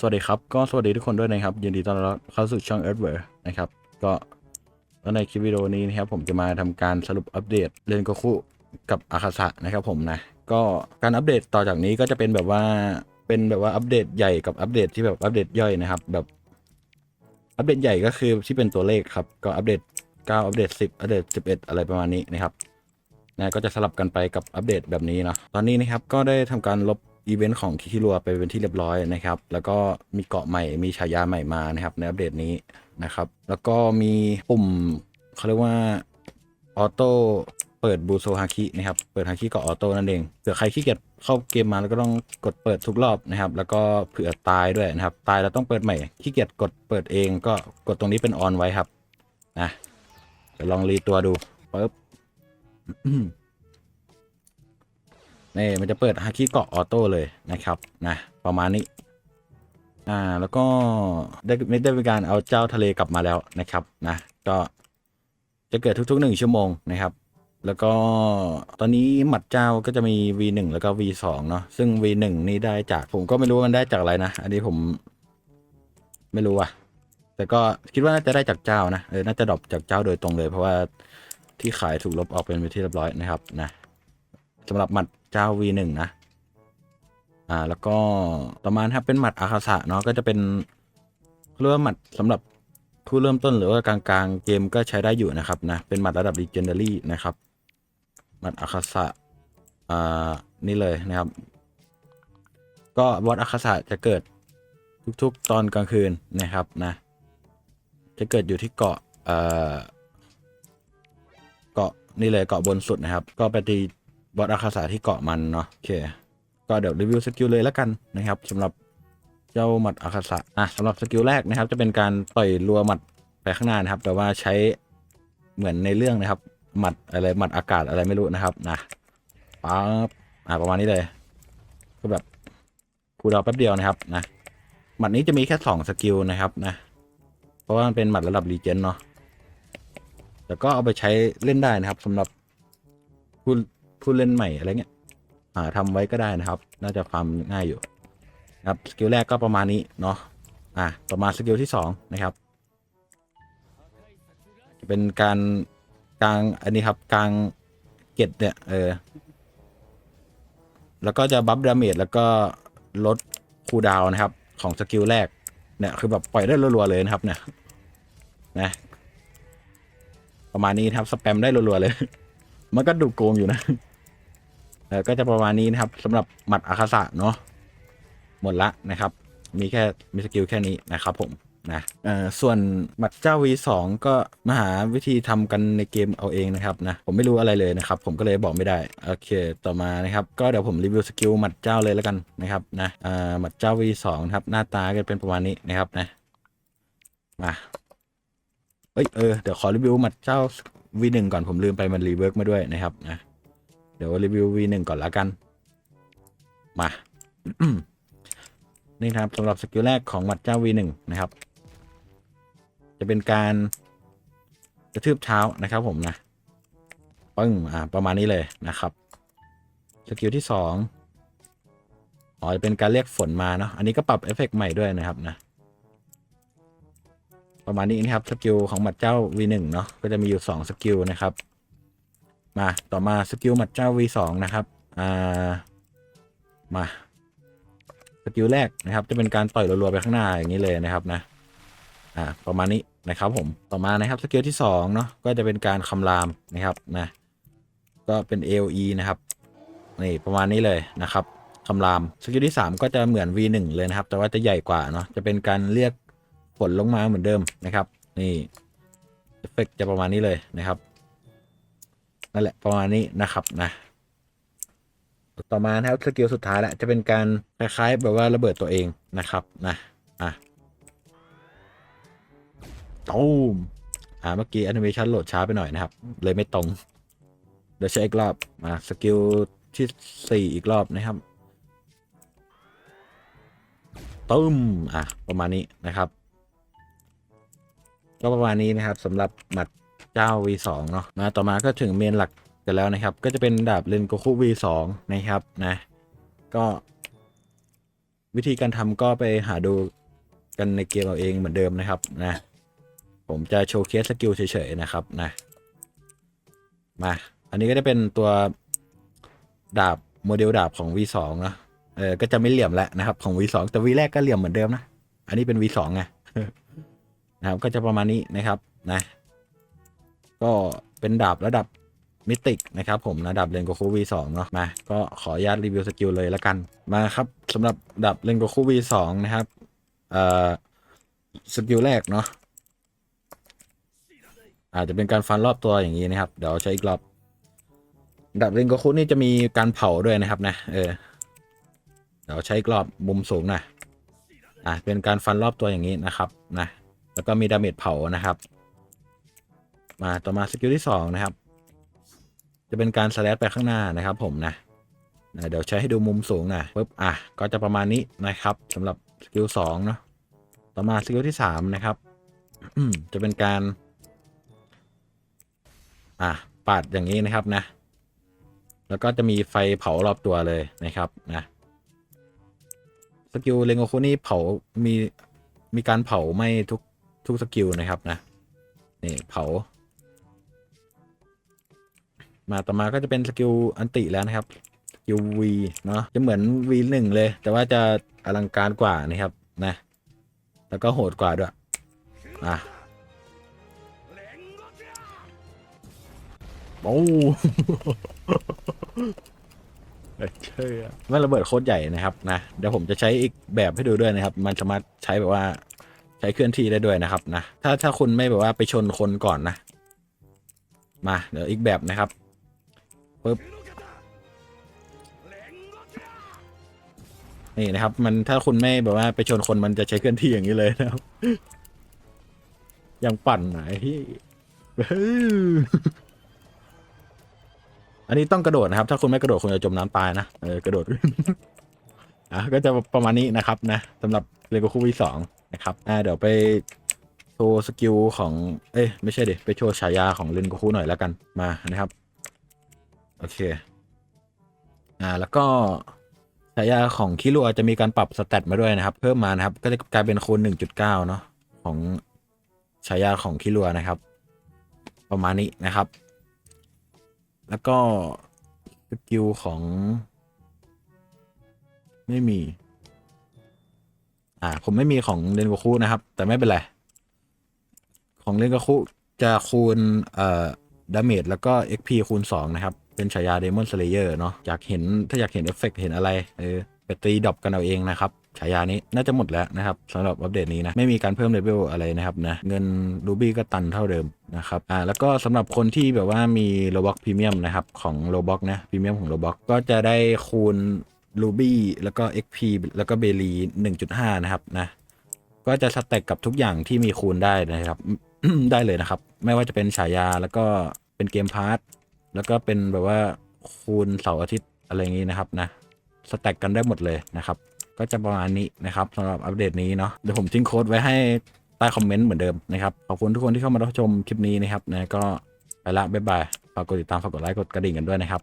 สวัสดีครับ ก็สวัสดีทุกคนด้วยนะครับ ยินดีต้อนรับเข้าสู่ช่อง e a r t h w a r นะครับ ก็แล้วในคลิปวิดีโอนี้นะครับ ผมจะมาทำการสรุปอัปเดตเรนโกคุกับอาคาสะนะครับผมนะ ก็การอัปเดตต่อจากนี้ก็จะเป็นแบบว่าเป็นแบบว่าอัปเดตใหญ่กับอัปเดตที่แบบอัปเดตย่อยนะครับ แบบ อัปเดตใหญ่ก็คือที่เป็นตัวเลขครับ ก็อัปเดต 9 อัปเดต 10 อัปเดต 11 อะไรประมาณนี้นะครับนะก็จะสลับกันไปกับอัปเดตแบบนี้เนาะตอนนี้นะครับก็ได้ทำการลบ อีเวนต์ของคิคิรัวไปเป็นที่เรียบร้อยนะครับ แล้วก็มีเกาะใหม่มีฉายาใหม่มานะครับในอัปเดตนี้นะครับ แล้วก็มีปุ่มเขาเรียกว่าออโต้เปิดบูโซฮาคินะครับ เปิดฮาคิเกาะออโต้นั่นเองเผื่อใครขี้เกียจเข้าเกมมาแล้วก็ต้องกดเปิดทุกรอบนะครับ แล้วก็เผื่อตายด้วยนะครับ ตายแล้วต้องเปิดใหม่ขี้เกียจกดเปิดเองก็กดตรงนี้เป็นออนไว้ครับนะเดี๋ยวลองรีตัวดูปึ๊บ นี่มันจะเปิดฮาคิเกาะออโต้เลยนะครับนะประมาณนี้อ่าแล้วก็ได้ไม่ได้เป็นการเอาเจ้าทะเลกลับมาแล้วนะครับนะก็จะเกิดทุกๆหนึ่งชั่วโมงนะครับ แล้วก็ตอนนี้หมัดเจ้าก็จะมี V1 แล้วก็ V2 เนาะซึ่ง V1 นี่ได้จากผมก็ไม่รู้มันได้จากอะไรนะ อันนี้ผมไม่รู้อะแต่ก็คิดว่าน่าจะได้จากเจ้านะเออน่าจะดรอปจากเจ้าโดยตรงเลย เพราะว่าที่ขายถูกลบออกเป็นไปที่เรียบร้อยนะครับนะสำหรับหมัด เจ้า V1 นะ อ่า แล้วก็ต่อมาครับเป็นหมัดอาคาสะเนาะก็จะเป็นเรียกว่าหมัดสำหรับผู้เริ่มต้นหรือว่ากลางๆเกมก็ใช้ได้อยู่นะครับนะ เป็นหมัดระดับ Legendary นะครับ หมัดอาคาสะอ่า นี่เลยนะครับ ก็บอสอาคาสะจะเกิดทุกๆตอนกลางคืนนะครับนะ จะเกิดอยู่ที่เกาะเอ่อเกาะนี่เลยเกาะบนสุดนะครับ ก็ไปตี บอสอาคาสะที่เกาะมันเนาะโอเค ก็เดี๋ยวรีวิวสกิลเลยแล้วกันนะครับสำหรับเจ้าหมัดอาคาสะอะสำหรับสกิลแรกนะครับ จะเป็นการต่อยรัวหมัดไปข้างหน้านะครับ แต่ว่าใช้เหมือนในเรื่องนะครับ หมัดอะไรหมัดอากาศอะไรไม่รู้นะครับนะป๊าบอะประมาณนี้เลยก็แบบคูดาวแป๊บเดียวนะครับนะหมัดนี้จะมีแค่สองสกิลนะครับนะเพราะว่ามันเป็นหมัดระดับรีเจนเนาะแต่ก็เอาไปใช้เล่นได้นะครับสำหรับผู้ ผู้เล่นใหม่อะไรเงี้ยอ่าทำไว้ก็ได้นะครับ น่าจะความง่ายอยู่นะครับสกิลแรกก็ประมาณนี้เนาะอ่าต่อมาสกิลที่สองนะครับจะเป็นการกลางอันนี้ครับกลางเกตเนี่ยเออแล้วก็จะบัฟดาเมจแล้วก็ลดคูดาวนะครับ ของสกิลแรกเนี่ยคือแบบปล่อยได้รัวๆเลยนะครับเนี่ยนะประมาณนี้ครับสแปมได้รัวๆเลย มันก็ดูโกงอยู่นะ เออก็จะประมาณนี้นะครับสำหรับหมัดอาคาสะเนาะหมดละนะครับ มีแค่มีสกิลแค่นี้นะครับผมนะเออส่วนหมัดเจ้า V2 ก็มาหาวิธีทำกันในเกมเอาเองนะครับนะผมไม่รู้อะไรเลยนะครับ ผมก็เลยบอกไม่ได้โอเคต่อมานะครับ ก็เดี๋ยวผมรีวิวสกิลหมัดเจ้าเลยแล้วกันนะครับนะเออหมัดเจ้า V2 นะครับหน้าตาก็เป็นประมาณนี้นะครับนะมาเอ้ยเออเดี๋ยวขอรีวิวหมัดเจ้า V1 ก่อนผมลืมไปมันรีเวิร์กมาด้วยนะครับนะ เดี๋ยวรีวิว V1 ก่อนละกัน มา นี่ครับสำหรับสกิลแรกของหมัดเจ้า V1 นะครับ จะเป็นการกระทืบเท้านะครับผมนะปึ้งอ่าประมาณนี้เลยนะครับสกิลที่สองอ๋อจะเป็นการเรียกฝนมาเนาะอันนี้ก็ปรับเอฟเฟกต์ใหม่ด้วยนะครับนะประมาณนี้นะครับสกิลของหมัดเจ้า V1 เนาะก็จะมีอยู่ 2 สกิลนะครับ มาต่อมาสกิลหมัดเจ้า V2 นะครับ อ่า มาสกิลแรกนะครับ จะเป็นการต่อยรัวๆไปข้างหน้าอย่างนี้เลยนะครับนะ อ่า ประมาณนี้นะครับผม ต่อมานะครับสกิลที่2เนาะ ก็จะเป็นการคำรามนะครับนะ ก็เป็น AOE นะครับนี่ประมาณนี้เลยนะครับคำรามสกิลที่ 3 ก็จะเหมือน V1 เลยนะครับ แต่ว่าจะใหญ่กว่าเนาะ จะเป็นการเรียกฝนลงมาเหมือนเดิมนะครับ นี่เอฟเฟกจะประมาณนี้เลยนะครับ นั่นแหละประมาณนี้นะครับนะต่อมานะครับสกิลสุดท้ายแหละจะเป็นการคล้ายๆแบบว่าระเบิดตัวเองนะครับนะอะตูมอ่าเมื่อกี้แอนิเมชันโหลดช้าไปหน่อยนะครับ เลยไม่ตรง เดี๋ยวใช้อีกรอบมาสกิลที่สี่อีกรอบนะครับตุ้มอะประมาณนี้นะครับ ก็ประมาณนี้นะครับสำหรับหมัด เจ้า V2 เนาะมาต่อมาก็ถึงเมนหลักกันแล้วนะครับ ก็จะเป็นดาบเลนโกคุ V2 นะครับนะก็วิธีการทำก็ไปหาดูกันในเกมเอาเองเหมือนเดิมนะครับนะผมจะโชว์เคสสกิลเฉยๆนะครับนะมาอันนี้ก็จะเป็นตัวดาบโมเดลดาบของ V2 นะเออก็จะไม่เหลี่ยมแล้วนะครับของ V2 แต่ V แรกก็เหลี่ยมเหมือนเดิมนะ อันนี้เป็น V2 ไงนะครับก็จะประมาณนี้นะครับนะ ก็เป็นดาบระดับมิติกนะครับผมนะดาบเลนโกคู V2 เนาะมาก็ขออนุญาตรีวิวสกิลเลยละกันมาครับสำหรับดาบเลนโกคู V2 นะครับเอ่อสกิลแรกเนาะอาจจะเป็นการฟันรอบตัวอย่างนี้นะครับ เดี๋ยวใช้อีกรอบดาบเลนโกคูนี่จะมีการเผาด้วยนะครับนะเออเดี๋ยวใช้อีกรอบมุมสูงนะอะเป็นการฟันรอบตัวอย่างนี้นะครับนะแล้วก็มีดาเมจเผานะครับ มาต่อมาสกิลที่สองนะครับ จะเป็นการสแลชไปข้างหน้านะครับ ผมนะนะเดี๋ยวใช้ให้ดูมุมสูงนะปุ๊บอะก็จะประมาณนี้นะครับสำหรับสกิลสองเนาะต่อมาสกิลที่สามนะครับจะเป็นการ อะปาดอย่างนี้นะครับนะ แล้วก็จะมีไฟเผารอบตัวเลยนะครับนะสกิลเลงโอคุนี่เผามีมีการเผาไหม่ทุกทุกสกิลนะครับนะนี่เผา มาต่อมาก็จะเป็นสกิลอันติแล้วนะครับสกิล V เนาะจะเหมือน V หนึ่งเลย แต่ว่าจะอลังการกว่านะครับนะแล้วก็โหดกว่าด้วยอะโอ้เชื่อมันระเบิดโคตรใหญ่นะครับนะเดี๋ยวผมจะใช้อีกแบบให้ดูด้วยนะครับ มันสามารถใช้แบบว่าใช้เคลื่อนที่ได้ด้วยนะครับนะถ้าถ้าคุณไม่แบบว่าไปชนคนก่อนนะ มาเดี๋ยวอีกแบบนะครับ ปึ๊บนี่นะครับ มันถ้าคุณไม่แบบว่าไปชนคนมันจะใช้เคลื่อนที่อย่างนี้เลยนะครับยังปั่นไหนที่อันนี้ต้องกระโดดนะครับ ถ้าคุณไม่กระโดดคุณจะจมน้ำตายนะเออกระโดดอะก็จะประมาณนี้นะครับนะสำหรับเรโกคูวีสองนะครับอ่าเดี๋ยวไปโชว์สกิลของ เอ้ยไม่ใช่ดิไปโชว์ฉายาของเรนโกคูหน่อยแล้วกันมานะครับ โอเค อ่า แล้วก็ฉายาของคิรัวจะมีการปรับสเตตมาด้วยนะครับ เพิ่มมานะครับ ก็จะกลายเป็นคูณ1.9 เนาะของฉายาของคิรัวนะครับ ประมาณนี้นะครับ แล้วก็สกิลของ ไม่มี อ่า ผมไม่มีของเรนโกคุนะครับ แต่ไม่เป็นไร ของเรนโกคุจะคูณเอ่อดาเมจแล้วก็ XP คูณ 2 นะครับ เป็นฉายาเดมอนสเลเยอร์เนาะอยากเห็นถ้าอยากเห็นเอฟเฟกต์เห็นอะไรเออไปตีดรอปกันเอาเองนะครับฉายานี้น่าจะหมดแล้วนะครับสำหรับอัปเดตนี้นะ ไม่มีการเพิ่มเลเวลอะไรนะครับนะ เงินรูบี้ก็ตันเท่าเดิมนะครับอ่าแล้วก็สำหรับคนที่แบบว่ามีโลบ็อกพรีเมียมนะครับ ของโลบ็อกนะพรีเมียมของโลบ็อกก็จะได้คูณรูบี้แล้วก็ XP แล้วก็เบลี1.5 นะครับนะ ก็จะสแต็กกับทุกอย่างที่มีคูณได้นะครับ ได้เลยนะครับ ไม่ว่าจะเป็นฉายาแล้วก็เป็นเกมพาร์ท แล้วก็เป็นแบบว่าคูณเสาร์อาทิตย์อะไรอย่างนี้นะครับนะสแต็กกันได้หมดเลยนะครับ ก็จะประมาณนี้นะครับสำหรับอัปเดตนี้เนาะเดี๋ยวผมทิ้งโค้ดไว้ให้ใต้คอมเมนต์เหมือนเดิมนะครับขอบคุณทุกคนที่เข้ามารับชมคลิปนี้นะครับนะก็ไปละบ๊ายบายฝากกดติดตามฝากกดไลค์กดกระดิ่งกันด้วยนะครับ